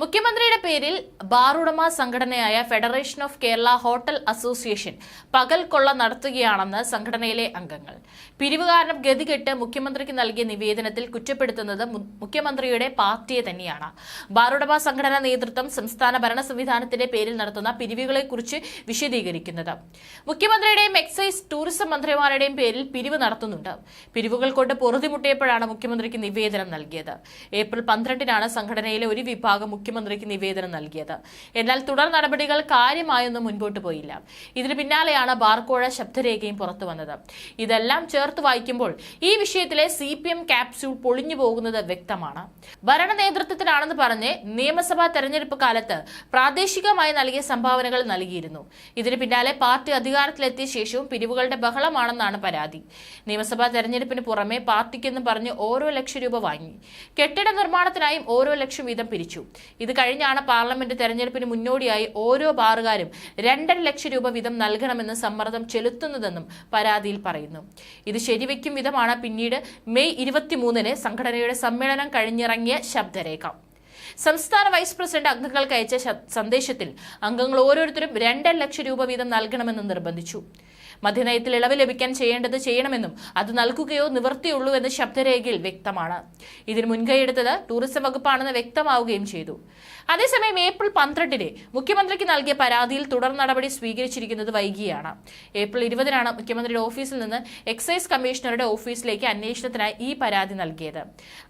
മുഖ്യമന്ത്രിയുടെ പേരിൽ ബാറുടമ സംഘടനയായ federation of Kerala hotel association പകൽ കൊള്ള നടത്തുകയാണെന്ന് സംഘടനയിലെ അംഗങ്ങൾ. പിരിവ് കാരണം ഗതികെട്ട് മുഖ്യമന്ത്രിക്ക് നൽകിയ നിവേദനത്തിൽ കുറ്റപ്പെടുത്തുന്നത് മുഖ്യമന്ത്രിയുടെ പാർട്ടിയെ തന്നെയാണ്. ബാറുടമ സംഘടനാ നേതൃത്വം സംസ്ഥാന ഭരണ സംവിധാനത്തിന്റെ പേരിൽ നടത്തുന്ന പിരിവുകളെക്കുറിച്ച് വിശദീകരിക്കുന്നത്. മുഖ്യമന്ത്രിയുടെയും എക്സൈസ് ടൂറിസം മന്ത്രിമാരുടെയും പേരിൽ പിരിവ് നടത്തുന്നുണ്ട്. പിരിവുകൾ കൊണ്ട് പൊറുതിമുട്ടിയപ്പോഴാണ് മുഖ്യമന്ത്രിക്ക് നിവേദനം നൽകിയത്. ഏപ്രിൽ പന്ത്രണ്ടിനാണ് സംഘടനയിലെ ഒരു വിഭാഗം മുഖ്യമന്ത്രിക്ക് നിവേദനം നൽകിയത്. എന്നാൽ തുടർ നടപടികൾ കാര്യമായൊന്നും മുൻപോട്ട് പോയില്ല. ഇതിന് പിന്നാലെയാണ് ബാർക്കോഴ ശബ്ദരേഖയും പുറത്തു വന്നത്. ഇതെല്ലാം ചേർത്ത് വായിക്കുമ്പോൾ ഈ വിഷയത്തിലെ സി പി എം ക്യാപ്സ്യൂൾ പൊളിഞ്ഞു പോകുന്നത് വ്യക്തമാണ്. ഭരണ നേതൃത്വത്തിനാണെന്ന് പറഞ്ഞ് നിയമസഭാ തെരഞ്ഞെടുപ്പ് കാലത്ത് പ്രാദേശികമായി നൽകിയ സംഭാവനകൾ നൽകിയിരുന്നു. ഇതിന് പിന്നാലെ പാർട്ടി അധികാരത്തിലെത്തിയ ശേഷവും പിരിവുകളുടെ ബഹളമാണെന്നാണ് പരാതി. നിയമസഭാ തെരഞ്ഞെടുപ്പിന് പുറമെ പാർട്ടിക്കെന്ന് പറഞ്ഞ് ഓരോ ലക്ഷം രൂപ വാങ്ങി. കെട്ടിട നിർമ്മാണത്തിനായും ഓരോ ലക്ഷം വീതം പിരിച്ചു. ഇത് കഴിഞ്ഞാണ് പാർലമെന്റ് തെരഞ്ഞെടുപ്പിന് മുന്നോടിയായി ഓരോ ബാറുകാരും രണ്ടര ലക്ഷം രൂപ വീതം നൽകണമെന്ന് സമ്മർദ്ദം ചെലുത്തുന്നതെന്നും പരാതിയിൽ പറയുന്നു. ഇത് ശരിവെക്കും വിധമാണ് പിന്നീട് മെയ് ഇരുപത്തിമൂന്നിന് സംഘടനയുടെ സമ്മേളനം കഴിഞ്ഞിറങ്ങിയ ശബ്ദരേഖ. സംസ്ഥാന വൈസ് പ്രസിഡന്റ് അംഗങ്ങൾക്ക് അയച്ച സന്ദേശത്തിൽ അംഗങ്ങൾ ഓരോരുത്തരും രണ്ടര ലക്ഷം രൂപ വീതം നൽകണമെന്ന് നിർബന്ധിച്ചു. മദ്യനയത്തിൽ ഇളവ് ലഭിക്കാൻ ചെയ്യേണ്ടത് ചെയ്യണമെന്നും അത് നൽകുകയോ നിവർത്തിയുള്ളൂ എന്ന് ശബ്ദരേഖയിൽ വ്യക്തമാണ്. ഇതിന് മുൻകൈയെടുത്തത് ടൂറിസം വകുപ്പാണെന്ന് വ്യക്തമാവുകയും ചെയ്തു. അതേസമയം ഏപ്രിൽ പന്ത്രണ്ടിന് മുഖ്യമന്ത്രിക്ക് നൽകിയ പരാതിയിൽ തുടർ നടപടി സ്വീകരിച്ചിരിക്കുന്നത് വൈകിയാണ്. ഏപ്രിൽ ഇരുപതിനാണ് മുഖ്യമന്ത്രിയുടെ ഓഫീസിൽ നിന്ന് എക്സൈസ് കമ്മീഷണറുടെ ഓഫീസിലേക്ക് അന്വേഷണത്തിനായി ഈ പരാതി നൽകിയത്.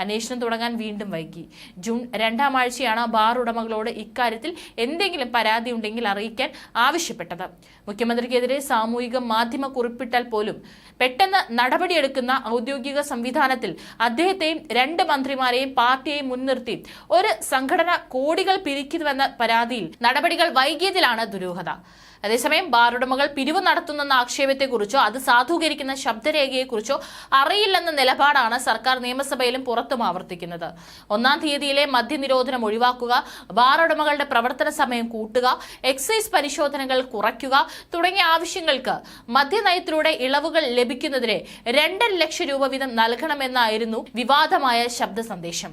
അന്വേഷണം തുടങ്ങാൻ വീണ്ടും വൈകി. ജൂൺ രണ്ടാം ആഴ്ചയാണ് ബാർ ഉടമകളോട് ഇക്കാര്യത്തിൽ എന്തെങ്കിലും പരാതി ഉണ്ടെങ്കിൽ അറിയിക്കാൻ ആവശ്യപ്പെട്ടത്. മുഖ്യമന്ത്രിക്കെതിരെ സാമൂഹിക മാധ്യമ കുറിപ്പിട്ടാൽ പോലും പെട്ടെന്ന് നടപടിയെടുക്കുന്ന ഔദ്യോഗിക സംവിധാനത്തിൽ അദ്ദേഹത്തെയും രണ്ട് മന്ത്രിമാരെയും പാർട്ടിയെയും മുൻനിർത്തി ഒരു സംഘടന കോടികൾ പിരിക്കുന്നുവെന്ന പരാതിയിൽ നടപടികൾ വൈകിയതിലാണ് ദുരൂഹത. അതേസമയം ബാറുടമകൾ പിരിവ് നടത്തുന്നെന്ന ആക്ഷേപത്തെക്കുറിച്ചോ അത് സാധൂകരിക്കുന്ന ശബ്ദരേഖയെക്കുറിച്ചോ അറിയില്ലെന്ന നിലപാടാണ് സർക്കാർ നിയമസഭയിലും പുറത്തും ആവർത്തിക്കുന്നത്. ഒന്നാം തീയതിയിലെ മദ്യനിരോധനം ഒഴിവാക്കുക ബാറുടമകളുടെ പ്രവർത്തന സമയം കൂട്ടുക എക്സൈസ് പരിശോധനകൾ കുറയ്ക്കുക തുടങ്ങിയ ആവശ്യങ്ങൾക്ക് മദ്യനയത്തിലൂടെ ഇളവുകൾ ലഭിക്കുന്നതിന് രണ്ടര ലക്ഷം രൂപ വീതം നൽകണമെന്നായിരുന്നു വിവാദമായ ശബ്ദ സന്ദേശം.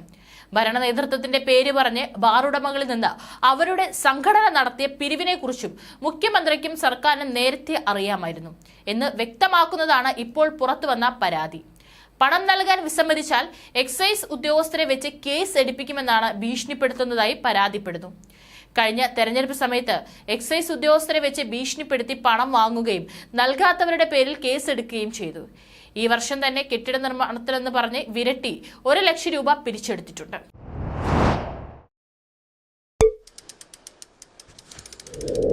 ഭരണ നേതൃത്വത്തിന്റെ പേര് പറഞ്ഞ് ബാറുടമകളിൽ നിന്ന് അവരുടെ സംഘടന നടത്തിയ പിരിവിനെക്കുറിച്ചും മുഖ്യമന്ത്രിക്കും സർക്കാരിനും നേരത്തെ അറിയാമായിരുന്നു എന്ന് വ്യക്തമാക്കുന്നതാണ് ഇപ്പോൾ പുറത്തുവന്ന പരാതി. പണം നൽകാൻ വിസമ്മതിച്ചാൽ എക്സൈസ് ഉദ്യോഗസ്ഥരെ വെച്ച് കേസ് എടുപ്പിക്കുമെന്നാണ് ഭീഷണിപ്പെടുത്തുന്നതായി പരാതിപ്പെടുന്നു. കഴിഞ്ഞ തെരഞ്ഞെടുപ്പ് സമയത്ത് എക്സൈസ് ഉദ്യോഗസ്ഥരെ വെച്ച് ഭീഷണിപ്പെടുത്തി പണം വാങ്ങുകയും നൽകാത്തവരുടെ പേരിൽ കേസെടുക്കുകയും ചെയ്തു. ഈ വർഷം തന്നെ കെട്ടിട നിർമ്മാണത്തിലെന്ന് പറഞ്ഞ് വിരട്ടി ഒരു ലക്ഷം രൂപ പിരിച്ചെടുത്തിട്ടുണ്ട്. you